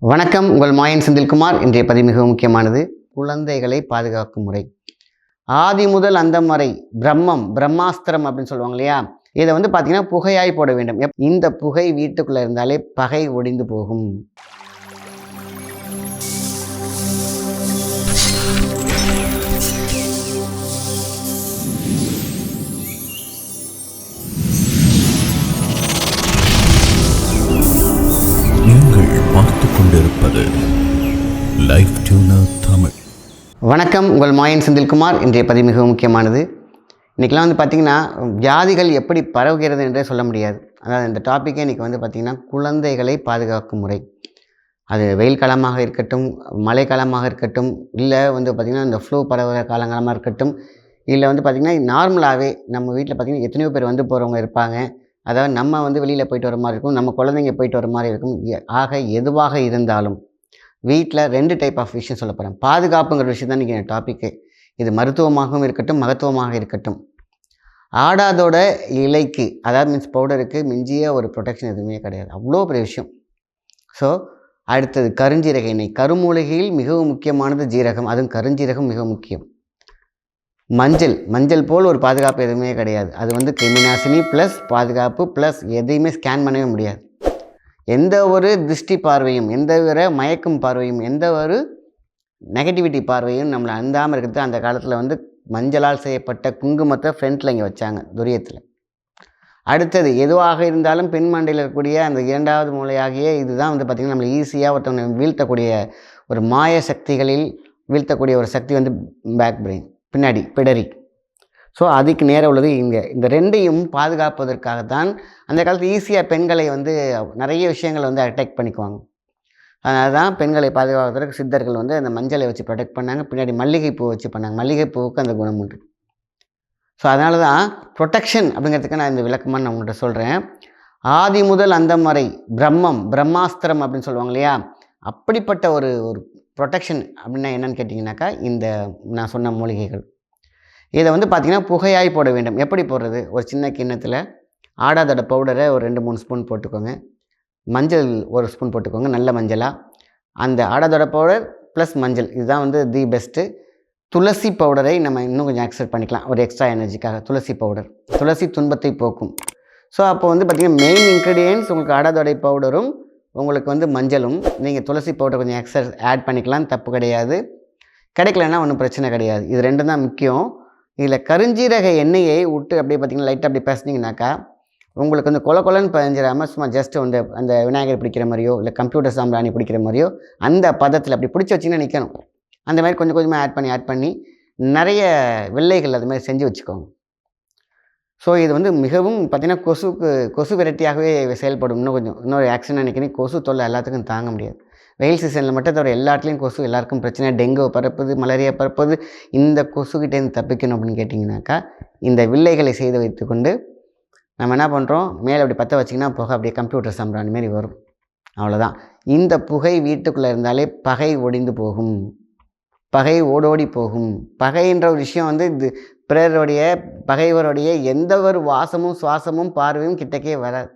வணக்கம். உங்கள் மாயன் செந்தில்குமார். இன்றைய பதிவு மிக முக்கியமானது. குழந்தைகளை பாதுகாக்கும் முறை. ஆதி முதல் அந்த முறை பிரம்மம் பிரம்மாஸ்திரம் அப்படின்னு சொல்லுவாங்க இல்லையா? இதை வந்து பார்த்தீங்கன்னா புகையாய் போட வேண்டும். எப்- இந்த புகை வீட்டுக்குள்ளே இருந்தாலே பகை ஒடிந்து போகும். கொண்டிருப்பது லைஃப் டியூனர் தமிழ் வணக்கம் உங்கள் மாயன் செந்தில்குமார். இன்றைய பதிவு மிக முக்கியமானது. இன்றைக்கெலாம் வந்து பார்த்திங்கன்னா வியாதிகள் எப்படி பரவுகிறது என்றே சொல்ல முடியாது. அதாவது இந்த டாப்பிக்கே இன்றைக்கி வந்து பார்த்திங்கன்னா குழந்தைகளை பாதுகாக்கும் முறை. அது வெயில் காலமாக இருக்கட்டும் மழைக்காலமாக இருக்கட்டும் இல்லை வந்து பார்த்திங்கன்னா இந்த ஃப்ளூ பரவுகிற காலங்காலமாக இருக்கட்டும் இல்லை வந்து பார்த்திங்கன்னா நார்மலாகவே நம்ம வீட்டில் பார்த்திங்கன்னா எத்தனையோ பேர் வந்து போகிறவங்க இருப்பாங்க. அதாவது நம்ம வந்து வெளியில் போயிட்டு வர மாதிரி இருக்கும் நம்ம குழந்தைங்க போயிட்டு வர மாதிரி இருக்கும். எ- ஆக எதுவாக இருந்தாலும் வீட்டில் ரெண்டு டைப் ஆஃப் விஷயம் சொல்ல போகிறேன் பாதுகாப்புங்கிற விஷயம் தான் இன்றைக்கி டாப்பிக்கு இது மருத்துவமாகவும் இருக்கட்டும் மகத்துவமாக இருக்கட்டும். ஆடாதோட இலைக்கு அதாவது மீன்ஸ் பவுடருக்கு மிஞ்சிய ஒரு ப்ரொடெக்ஷன் எதுவுமே கிடையாது. அவ்வளோ பெரிய விஷயம். ஸோ அடுத்தது கருஞ்சீரக எண்ணெய். கருமூலிகையில் மிகவும் முக்கியமானது ஜீரகம். அதுவும் கருஞ்சீரகம் மிக முக்கியம். மஞ்சள் மஞ்சள் போல் ஒரு பாதுகாப்பு எதுவுமே கிடையாது. அது வந்து கிருமிநாசினி ப்ளஸ் பாதுகாப்பு ப்ளஸ் எதையுமே ஸ்கேன் பண்ணவே முடியாது. எந்த ஒரு திருஷ்டி பார்வையும் எந்த ஒரு மயக்கும் பார்வையும் எந்த ஒரு நெகட்டிவிட்டி பார்வையும் நம்மளை அந்தாமல் இருக்கிறது அந்த காலத்தில் வந்து மஞ்சளால் செய்யப்பட்ட குங்குமத்தை ஃப்ரண்ட்டில் இங்கே வச்சாங்க துரியத்தில். அடுத்தது எதுவாக இருந்தாலும் பெண் மண்டையில் இருக்கக்கூடிய அந்த இரண்டாவது மூலையாகிய இதுதான் வந்து பார்த்திங்கன்னா நம்மளை ஈஸியாக ஒருத்தவங்க வீழ்த்தக்கூடிய ஒரு மாய சக்திகளில் வீழ்த்தக்கூடிய ஒரு சக்தி வந்து பேக் பிரெயின் பின்னாடி பிடரி. ஸோ அதுக்கு நேரம் உள்ளது இங்கே. இந்த ரெண்டையும் பாதுகாப்பதற்காகத்தான் அந்த காலத்தில் ஈஸியாக பெண்களை வந்து நிறைய விஷயங்களை வந்து அட்டாக் பண்ணிக்குவாங்க. அதனால தான் பெண்களை பாதுகாப்பதற்கு சித்தர்கள் வந்து அந்த மஞ்சளை வச்சு ப்ரொடெக்ட் பண்ணாங்க. பின்னாடி மல்லிகைப்பூ வச்சு பண்ணாங்க. மல்லிகைப்பூவுக்கு அந்த குணம் உண்டு. ஸோ அதனால தான் ப்ரொடெக்ஷன் அப்படிங்கிறதுக்கு நான் இந்த விளக்கமாக நான் உங்கள்கிட்ட சொல்கிறேன் ஆதி முதல் அந்த முறை பிரம்மம் பிரம்மாஸ்திரம் அப்படின்னு சொல்லுவாங்க இல்லையா? அப்படிப்பட்ட ஒரு ஒரு ப்ரொடெக்ஷன் அப்படின்னா என்னென்னு கேட்டிங்கனாக்கா இந்த நான் சொன்ன மூலிகைகள். இதை வந்து பார்த்திங்கன்னா புகையாய் போட வேண்டும். எப்படி போடுறது? ஒரு சின்ன கிண்ணத்தில் ஆடாதோட பவுடரை ஒரு ரெண்டு மூணு ஸ்பூன் போட்டுக்கோங்க. மஞ்சள் ஒரு ஸ்பூன் போட்டுக்கோங்க நல்ல மஞ்சளாக அந்த ஆடாதோட பவுடர் ப்ளஸ் மஞ்சள் இதுதான் வந்து தி பெஸ்ட்டு துளசி பவுடரை நம்ம இன்னும் கொஞ்சம் அக்செப்ட் பண்ணிக்கலாம். ஒரு எக்ஸ்ட்ரா எனர்ஜிக்காக துளசி பவுடர். துளசி துன்பத்தை போக்கும். ஸோ அப்போ வந்து பார்த்திங்கன்னா மெயின் இன்க்ரீடியன்ஸ் உங்களுக்கு ஆடாதொடை பவுடரும் உங்களுக்கு வந்து மஞ்சளும் நீங்கள் துளசி பவுடர் கொஞ்சம் எக்ஸ்ட்ரா ஆட் பண்ணிக்கலாம் தப்பு கிடையாது. கிடைக்கலன்னா ஒன்றும் பிரச்சனை கிடையாது. இது ரெண்டும் தான் முக்கியம். இதில் கருஞ்சீரக எண்ணெயை விட்டு அப்படியே பார்த்தீங்கன்னா லைட்டாக அப்படி பேசுனீங்கனாக்கா உங்களுக்கு வந்து கொல கொலன்னு பதிஞ்சிடாமல் சும்மா ஜஸ்ட் வந்து அந்த விநாயகர் பிடிக்கிற மாதிரியோ இல்லை கம்ப்யூட்டர் சாம்பிராணி பிடிக்கிற மாதிரியோ அந்த பதத்தில் அப்படி பிடிச்சி வச்சிங்கன்னா நிற்கணும் அந்த மாதிரி கொஞ்சம் கொஞ்சமாக ஆட் பண்ணி ஆட் பண்ணி நிறைய வெள்ளைகள் அது மாதிரி செஞ்சு வச்சுக்கோங்க. ஸோ இது வந்து மிகவும் பார்த்திங்கன்னா கொசுக்கு கொசு விரட்டியாகவே செயல்படும். இன்னும் கொஞ்சம் இன்னொரு ஆக்சிடென்ட் நினைக்கிறேன். கொசு தொல்லை எல்லாத்துக்கும் தாங்க முடியாது. வெயில் சீசனில் மட்டும் தவிர எல்லாத்துலேயும் கொசு எல்லாருக்கும் பிரச்சனை. டெங்கு பரப்புது மலேரியா பரப்புது. இந்த கொசுக்கிட்டேருந்து தப்பிக்கணும் அப்படின்னு கேட்டிங்கனாக்கா இந்த வில்லைகளை செய்து வைத்துக்கொண்டு நம்ம என்ன பண்ணுறோம் மேலே அப்படி பற்ற வச்சிங்கன்னா புகை அப்படியே கம்ப்யூட்டர் சாம்பிராணி மாதிரி வரும். அவ்வளோதான் இந்த புகை வீட்டுக்குள்ளே இருந்தாலே பகை ஒடிந்து போகும். பகை ஓடோடி போகும். பகைன்ற ஒரு விஷயம் வந்து இது பிறருடைய பகைவருடைய எந்த ஒரு வாசமும் சுவாசமும் பார்வையும் கிட்டக்கே வராது.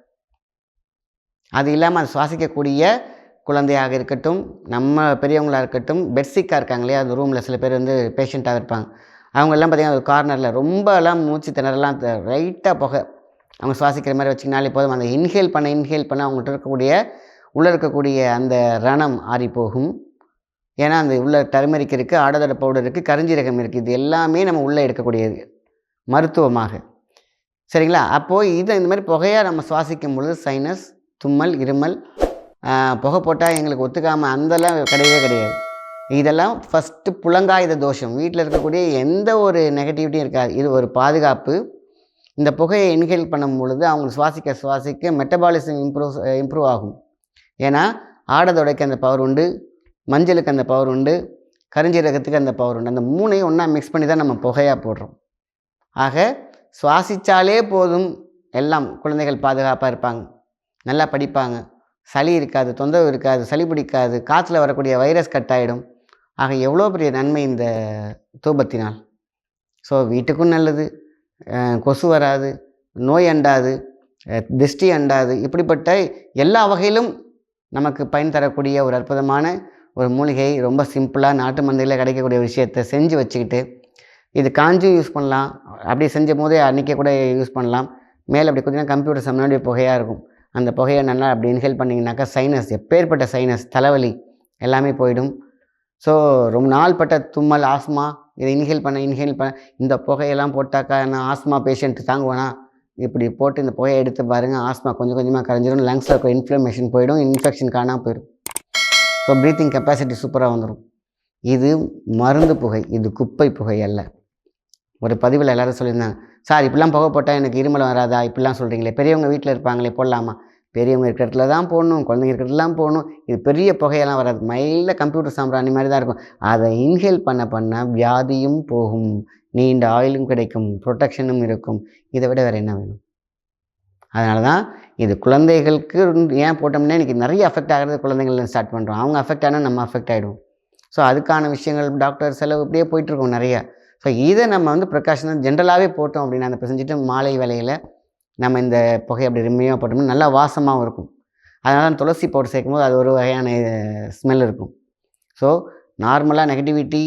அது இல்லாமல் அது சுவாசிக்கக்கூடிய குழந்தையாக இருக்கட்டும் நம்ம பெரியவங்களாக இருக்கட்டும் பெட்சிக்காக இருக்காங்க இல்லையா? அந்த ரூமில் சில பேர் வந்து பேஷண்ட்டாக இருப்பாங்க. அவங்க எல்லாம் பார்த்தீங்கன்னா ஒரு கார்னரில் ரொம்பலாம் மூச்சு திணறலாம் ரைட்டாக புகை. அவங்க சுவாசிக்கிற மாதிரி வச்சிங்கனாலே போதும். அந்த இன்ஹேல் பண்ண இன்ஹேல் பண்ண அவங்கள்ட்ட இருக்கக்கூடிய உள்ளே இருக்கக்கூடிய அந்த ரணம் ஆறி போகும் ஏன்னா அந்த உள்ள டர்மரிக் இருக்குது ஆடதடை பவுடர் இருக்குது கரிஞ்சீரகம் இருக்குது இது எல்லாமே நம்ம உள்ளே எடுக்கக்கூடியது மருத்துவமாக. சரிங்களா? அப்போது இதை இந்த மாதிரி புகையாக நம்ம சுவாசிக்கும் பொழுது சைனஸ் தும்மல் இருமல் புகை போட்டால் எங்களுக்கு ஒத்துக்காமல் அந்தெல்லாம் கிடையவே கிடையாது. இதெல்லாம் ஃபஸ்ட்டு புலங்காயுத தோஷம். வீட்டில் இருக்கக்கூடிய எந்த ஒரு நெகட்டிவிட்டியும் இருக்காது. இது ஒரு பாதுகாப்பு. இந்த புகையை இன்ஹேல் பண்ணும் பொழுது அவங்க சுவாசிக்க சுவாசிக்க மெட்டபாலிசம் இம்ப்ரூவ் இம்ப்ரூவ் ஆகும். ஏன்னா ஆடதொடைக்கு அந்த பவர் உண்டு. மஞ்சளுக்கு அந்த பவர் உண்டு கருஞ்சீரகத்துக்கு அந்த பவர் உண்டு. அந்த மூணையும் ஒன்றா மிக்ஸ் பண்ணி தான் நம்ம புகையாக போடுறோம். ஆக சுவாசித்தாலே போதும். எல்லாம் குழந்தைகள் பாதுகாப்பாக இருப்பாங்க. நல்லா படிப்பாங்க. சளி இருக்காது தொந்தரவு இருக்காது சளி பிடிக்காது காற்றுல வரக்கூடிய வைரஸ் கட் ஆகிடும் ஆக எவ்வளோ பெரிய நன்மை இந்த தூபத்தினால்? ஸோ வீட்டுக்கும் நல்லது. கொசு வராது நோய் அண்டாது திருஷ்டி திஷ்டி அண்டாது. இப்படிப்பட்ட எல்லா வகையிலும் நமக்கு பயன் தரக்கூடிய ஒரு அற்புதமான ஒரு மூலிகை ரொம்ப சிம்பிளாக நாட்டு மந்தையில் கிடைக்கக்கூடிய விஷயத்தை செஞ்சு வச்சுக்கிட்டு இது காஞ்சும் யூஸ் பண்ணலாம். அப்படி செஞ்ச போதே அன்றைக்கே கூட யூஸ் பண்ணலாம். மேலே அப்படி கொஞ்சம் கம்ப்யூட்டர் சம்மனுடைய புகையாக இருக்கும். அந்த புகையை நல்லா அப்படி இன்ஹேல் பண்ணிங்கனாக்கா சைனஸ் எப்பேற்பட்ட சைனஸ் தலைவலி எல்லாமே போயிடும். ஸோ ரொம்ப நாள்பட்ட தும்மல் ஆஸ்மா இதை இன்ஹேல் பண்ண இன்ஹேல் பண்ண இந்த புகையெல்லாம் போட்டாக்கா நான் ஆஸ்மா பேஷண்ட் தாங்குவேனா? இப்படி போட்டு இந்த புகையை எடுத்து பாருங்கள் ஆஸ்மா கொஞ்சம் கொஞ்சமாக கரைஞ்சிடும் லங்ஸில் இருக்க இன்ஃப்ளமேஷன் போயிடும் இன்ஃபெக்ஷன் காணாமல் போயிடும். ஸோ ப்ரீத்திங் கெப்பாசிட்டி சூப்பராக வந்துடும் இது மருந்து புகை இது குப்பை புகை அல்ல. ஒரு பதிவில் எல்லோரும் சொல்லியிருந்தாங்க சார் இப்படிலாம் புகை போட்டால் எனக்கு இருமல் வராதா? இப்படிலாம் சொல்கிறீங்களே பெரியவங்க வீட்டில் இருப்பாங்களே போடலாமா? பெரியவங்க இருக்கிற இடத்துல தான் போடணும் குழந்தைங்க இருக்கிற இடத்துல போடணும். இது பெரிய புகையெல்லாம் வராது. மைல்டாக கம்ப்யூட்டர் சாம்பிராணி மாதிரி தான் இருக்கும். அதை இன்ஹேல் பண்ண பண்ண வியாதியும் போகும். நீண்ட ஆயிலும் கிடைக்கும். ப்ரொடெக்ஷனும் இருக்கும். இதை விட வேறு என்ன வேணும்? அதனால தான் இது குழந்தைகளுக்கு ஏன் போட்டோம்னா இன்றைக்கி நிறைய அஃபெக்ட் ஆகிறது குழந்தைங்கள ஸ்டார்ட் பண்ணுறோம் அவங்க அஃபெக்ட் ஆனால் நம்ம அஃபெக்ட் ஆகிடும் ஸோ அதுக்கான விஷயங்கள் டாக்டர் செலவு இப்படியே போயிட்டுருக்கோம் நிறையா. ஸோ இதை நம்ம வந்து பிரகாஷனாக ஜென்ரலாகவே போட்டோம் அப்படின்னா அந்த செஞ்சுட்டு மாலை வேலையில் நம்ம இந்த புகை அப்படி ரிம்மியாக போட்டோம்னா நல்லா வாசமாகவும் இருக்கும். அதனால் தான் துளசி பவுடர் சேர்க்கும்போது அது ஒரு வகையான ஸ்மெல் இருக்கும். ஸோ நார்மலாக நெகட்டிவிட்டி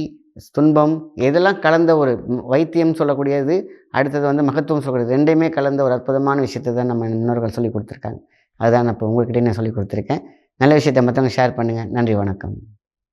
துன்பம் இதெல்லாம் கலந்த ஒரு வைத்தியம் சொல்லக்கூடியது அடுத்தது வந்து மகத்துவம் சொல்லக்கூடியது ரெண்டையுமே கலந்த ஒரு அற்புதமான விஷயத்தை தான் நம்ம முன்னோர்கள் சொல்லி கொடுத்துருக்காங்க. அதுதான் நான் இப்போ உங்கள்கிட்ட நான் சொல்லி கொடுத்துருக்கேன். நல்ல விஷயத்தை மற்றவங்க ஷேர் பண்ணுங்கள் நன்றி வணக்கம்.